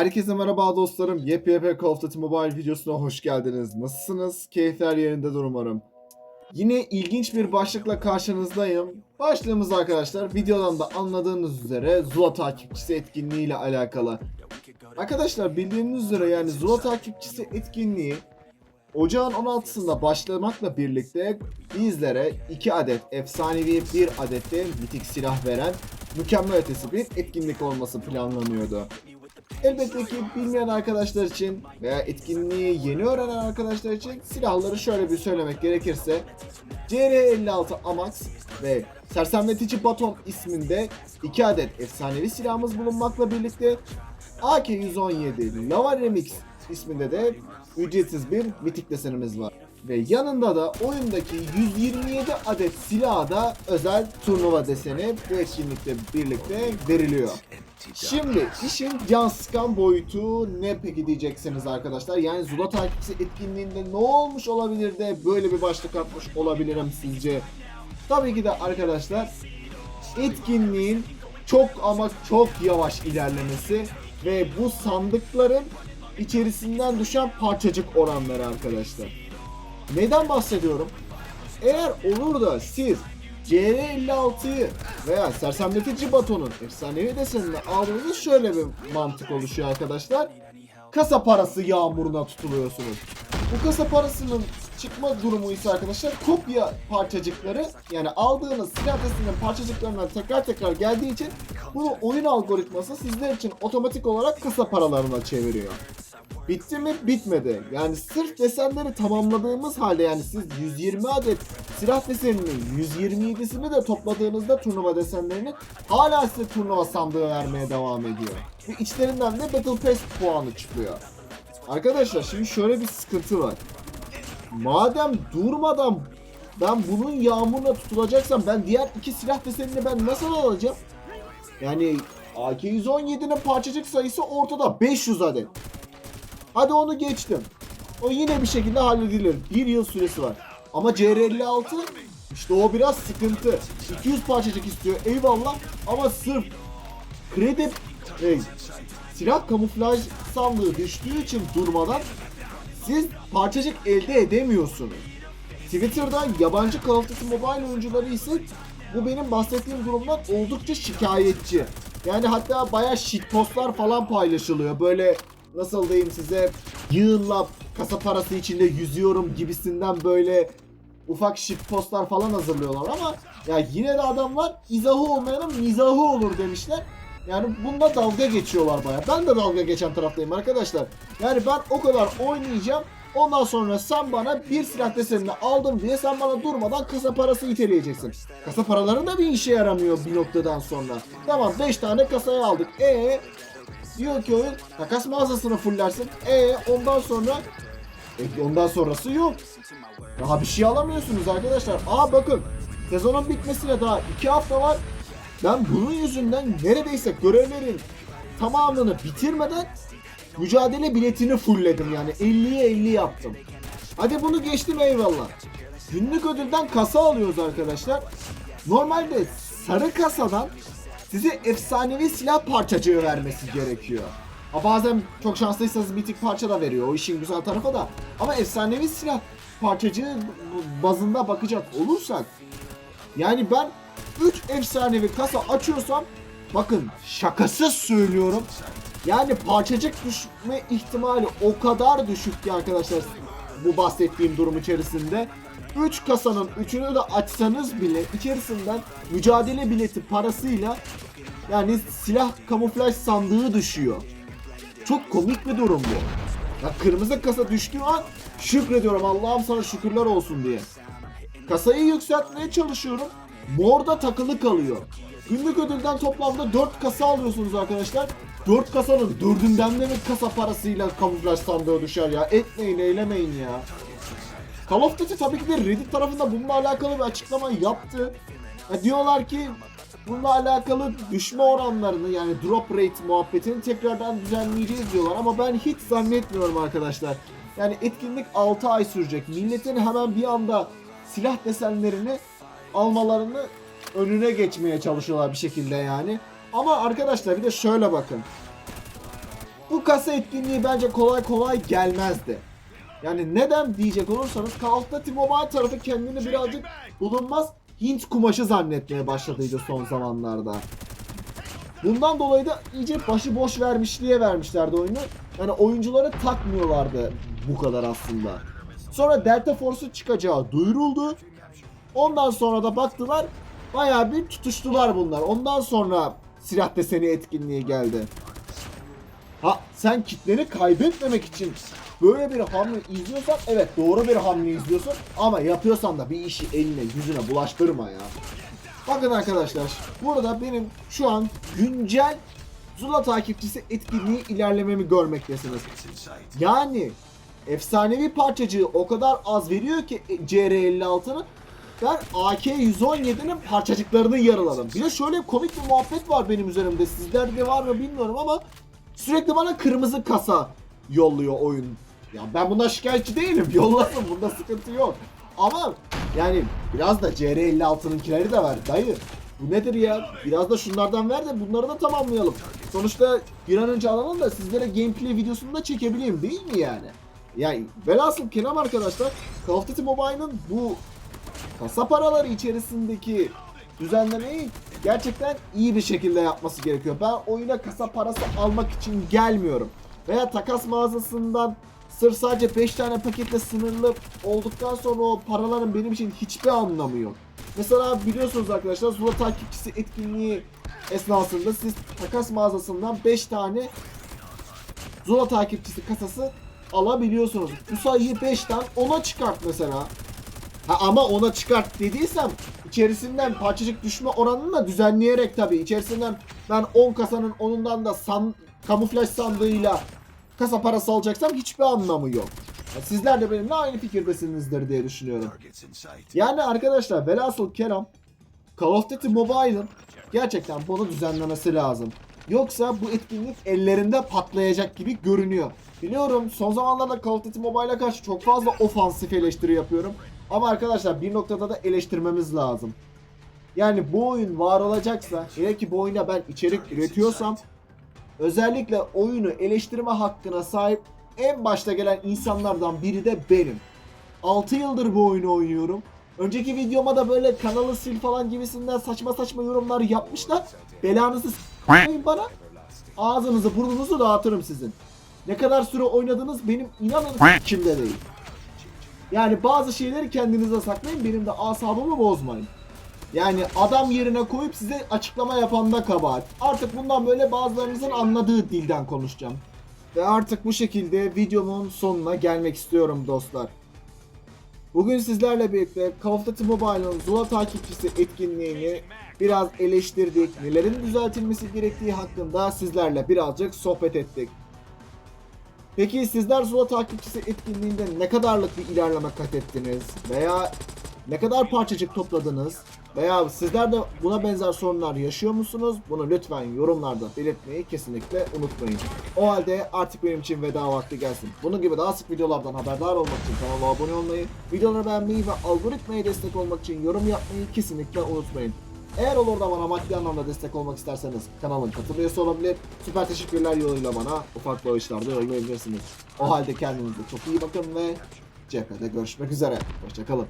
Herkese merhaba dostlarım. YPP Call of Duty Mobile videosuna hoş geldiniz. Nasılsınız? Keyifler yerindedir umarım. Yine ilginç bir başlıkla karşınızdayım. Başlığımız arkadaşlar videodan da anladığınız üzere Zula takipçisi etkinliği ile alakalı. Arkadaşlar bildiğiniz üzere yani Zula takipçisi etkinliği Ocağın 16'sında başlamakla birlikte bizlere 2 adet efsanevi 1 adet de mitik silah veren mükemmel ötesi bir etkinlik olması planlanıyordu. Elbette ki bilmeyen arkadaşlar için veya etkinliği yeni öğrenen arkadaşlar için silahları şöyle bir söylemek gerekirse CR56 Amax ve Sersemletici Baton isminde 2 adet efsanevi silahımız bulunmakla birlikte AK-117 Lava Remix isminde de ücretsiz bir mitik desenimiz var. Ve yanında da oyundaki 127 adet silaha da özel turnuva deseni bu etkinlikle birlikte veriliyor. Şimdi işin can sıkan boyutu ne peki diyeceksiniz arkadaşlar. Yani Zula takipçisi etkinliğinde ne olmuş olabilir de böyle bir başlık atmış olabilirim sizce? Tabii ki de arkadaşlar etkinliğin çok ama çok yavaş ilerlemesi ve bu sandıkların içerisinden düşen parçacık oranları arkadaşlar. Neden bahsediyorum? Eğer olur da siz CR56'yı veya sersemletici batonun efsanevi desenini aldığınızda şöyle bir mantık oluşuyor arkadaşlar. Kasa parası yağmuruna tutuluyorsunuz. Bu kasa parasının çıkma durumu ise arkadaşlar kopya parçacıkları yani aldığınız silah deseninin parçacıklarından tekrar tekrar geldiği için bunu oyun algoritması sizler için otomatik olarak kasa paralarına çeviriyor. Bitti mi? Bitmedi. Yani sırf desenleri tamamladığımız halde yani siz 120 adet silah deseninin 127'sini de topladığınızda turnuva desenlerini hala size turnuva sandığı vermeye devam ediyor. Ve içlerinden de Battle Pass puanı çıkıyor. Arkadaşlar şimdi şöyle bir sıkıntı var. Madem durmadan ben bunun yağmuruna tutulacaksam ben diğer iki silah desenini ben nasıl alacağım? Yani AK-117'nin parçacık sayısı ortada 500 adet. Hadi onu geçtim. O yine bir şekilde halledilir. Bir yıl süresi var. Ama CR56 işte o biraz sıkıntı. 200 parçacık istiyor eyvallah ama sırf kredi e, silah kamuflaj sandığı düştüğü için durmadan siz parçacık elde edemiyorsunuz. Twitter'da yabancı Call of Mobile oyuncuları ise bu benim bahsettiğim durumdan oldukça şikayetçi. Yani hatta bayağı shitpostlar falan paylaşılıyor. Böyle nasıl diyeyim size yığınla kasa parası içinde yüzüyorum gibisinden böyle ufak shitpostlar falan hazırlıyorlar ama ya yine de adamlar izahı olmayanın mizahı olur demişler. Yani bunda dalga geçiyorlar baya. Ben de dalga geçen taraftayım arkadaşlar. Yani ben o kadar oynayacağım. Ondan sonra sen bana bir silah desenini aldım diye sen bana durmadan kasa parası iteleyeceksin. Kasa paraları da bir işe yaramıyor bir noktadan sonra. Tamam 5 tane kasayı aldık. E diyor ki oyun takas mağazasını fullersin. E ondan sonra e, ondan sonrası yok. Daha bir şey alamıyorsunuz arkadaşlar. Aa bakın sezonun bitmesine daha 2 hafta var. Ben bunun yüzünden neredeyse görevlerin tamamını bitirmeden mücadele biletini fullledim yani 50'ye 50 yaptım. Hadi bunu geçtim eyvallah. Günlük ödülden kasa alıyoruz arkadaşlar. Normalde sarı kasadan size efsanevi silah parçacığı vermesi gerekiyor. Ha bazen çok şanslıysanız mitik parça da veriyor. O işin güzel tarafı da. Ama efsanevi silah parçacığı bazında bakacak olursak yani ben 3 efsanevi kasa açıyorsam bakın şakasız söylüyorum. Yani parçacık düşme ihtimali o kadar düşük ki arkadaşlar bu bahsettiğim durum içerisinde. 3 kasanın 3'ünü de açsanız bile içerisinden mücadele bileti parasıyla yani silah kamuflaj sandığı düşüyor. Çok komik bir durum bu. Ya kırmızı kasa düştüğü an şükrediyorum Allah'ım sana şükürler olsun diye. Kasayı yükseltmeye çalışıyorum. Morda takılı kalıyor. Günlük ödülden toplamda 4 kasa alıyorsunuz arkadaşlar. 4 kasanın 4'ünden de mi kasa parasıyla kamuflaj sandığı düşer ya? Etmeyin eylemeyin ya. Call of Duty tabii ki de Reddit tarafında bununla alakalı bir açıklama yaptı. Ya diyorlar ki bununla alakalı düşme oranlarını yani drop rate muhabbetini tekrardan düzenleyeceğiz diyorlar ama ben hiç zannetmiyorum arkadaşlar. Yani etkinlik 6 ay sürecek. Milletin hemen bir anda silah desenlerini almalarını önüne geçmeye çalışıyorlar bir şekilde yani. Ama arkadaşlar bir de şöyle bakın. bu kasa etkinliği bence kolay kolay gelmezdi. Yani neden diyecek olursanız Call of Duty Mobile tarafı kendini birazcık bulunmaz Hint kumaşı zannetmeye başladıydı son zamanlarda. Bundan dolayı da iyice başıboş vermişliğe vermişlerdi oyunu. Yani oyuncuları takmıyorlardı bu kadar aslında. Sonra Delta Force'un çıkacağı duyuruldu. Ondan sonra da baktılar bayağı bir tutuştular bunlar. Ondan sonra silah deseni etkinliği geldi. Ha sen kitleni kaybetmemek için böyle bir hamle izliyorsan evet doğru bir hamle izliyorsun ama yapıyorsan da bir işi eline yüzüne bulaştırma ya. Bakın arkadaşlar burada benim şu an güncel Zula takipçisi etkinliği ilerlememi görmektesiniz. Yani efsanevi parçacığı o kadar az veriyor ki e, CR56'nın ben AK-117'nin parçacıklarını yaraladım. Bir de şöyle komik bir muhabbet var benim üzerimde. Sizlerde de var mı bilmiyorum ama sürekli bana kırmızı kasa yolluyor oyun. Ya ben bundan şikayetçi değilim. Yollasın bunda sıkıntı yok. Ama yani biraz da CR56'nınkileri de ver dayı. Bu nedir ya? Biraz da şunlardan ver de bunları da tamamlayalım. Sonuçta bir an önce alalım da sizlere gameplay videosunu da çekebileyim değil mi yani? Yani velhasıl kelam arkadaşlar Call of Duty Mobile'ın bu kasa paraları içerisindeki düzenlemeyi gerçekten iyi bir şekilde yapması gerekiyor. Ben oyuna kasa parası almak için gelmiyorum. Veya takas mağazasından sırf sadece 5 tane paketle sınırlı olduktan sonra o paraların benim için hiçbir anlamı yok. Mesela biliyorsunuz arkadaşlar Zula takipçisi etkinliği esnasında siz takas mağazasından 5 tane Zula takipçisi kasası alabiliyorsunuz. Bu sayıyı 5'ten 10'a çıkart mesela. Ha ama ona çıkart dediysem içerisinden parçacık düşme oranını da düzenleyerek tabii içerisinden ben 10 kasanın 10'undan da san, kamuflaj sandığıyla kasa parası alacaksam hiçbir anlamı yok. Sizler de benimle aynı fikirdesinizdir diye düşünüyorum. Yani arkadaşlar velhasıl kelam Call of Duty Mobile'ın gerçekten bunu düzenlemesi lazım. Yoksa bu etkinlik ellerinde patlayacak gibi görünüyor. Biliyorum son zamanlarda Call of Duty Mobile'a karşı çok fazla ofansif eleştiri yapıyorum. Ama arkadaşlar bir noktada da eleştirmemiz lazım. Yani bu oyun var olacaksa, hele ki bu oyuna ben içerik üretiyorsam özellikle oyunu eleştirme hakkına sahip en başta gelen insanlardan biri de benim. 6 yıldır bu oyunu oynuyorum. Önceki videoma da böyle kanalı sil falan gibisinden saçma saçma yorumlar yapmışlar. Belanızı s**meyin bana. Ağzınızı burnunuzu dağıtırım sizin. Ne kadar süre oynadınız benim inanın kimde değil. Yani bazı şeyleri kendinize saklayın benim de asabımı bozmayın. Yani adam yerine koyup size açıklama yapan da kabahat. Artık bundan böyle bazılarınızın anladığı dilden konuşacağım. Ve artık bu şekilde videomun sonuna gelmek istiyorum dostlar. Bugün sizlerle birlikte Call of Duty Mobile'ın Zula takipçisi etkinliğini biraz eleştirdik. Nelerin düzeltilmesi gerektiği hakkında sizlerle birazcık sohbet ettik. Peki sizler Zula takipçisi etkinliğinde ne kadarlık bir ilerleme kat ettiniz? Veya ne kadar parçacık topladınız? Veya sizler de buna benzer sorunlar yaşıyor musunuz? Bunu lütfen yorumlarda belirtmeyi kesinlikle unutmayın. O halde artık benim için veda vakti gelsin. Bunun gibi daha sık videolardan haberdar olmak için kanala abone olmayı, videoları beğenmeyi ve algoritmaya destek olmak için yorum yapmayı kesinlikle unutmayın. Eğer olur da bana maddi anlamda destek olmak isterseniz kanalın katıl üyesi olabilir. Süper teşekkürler yoluyla bana ufak bağışlarda yollayabilirsiniz. O halde kendinize çok iyi bakın ve cephede görüşmek üzere. Hoşçakalın.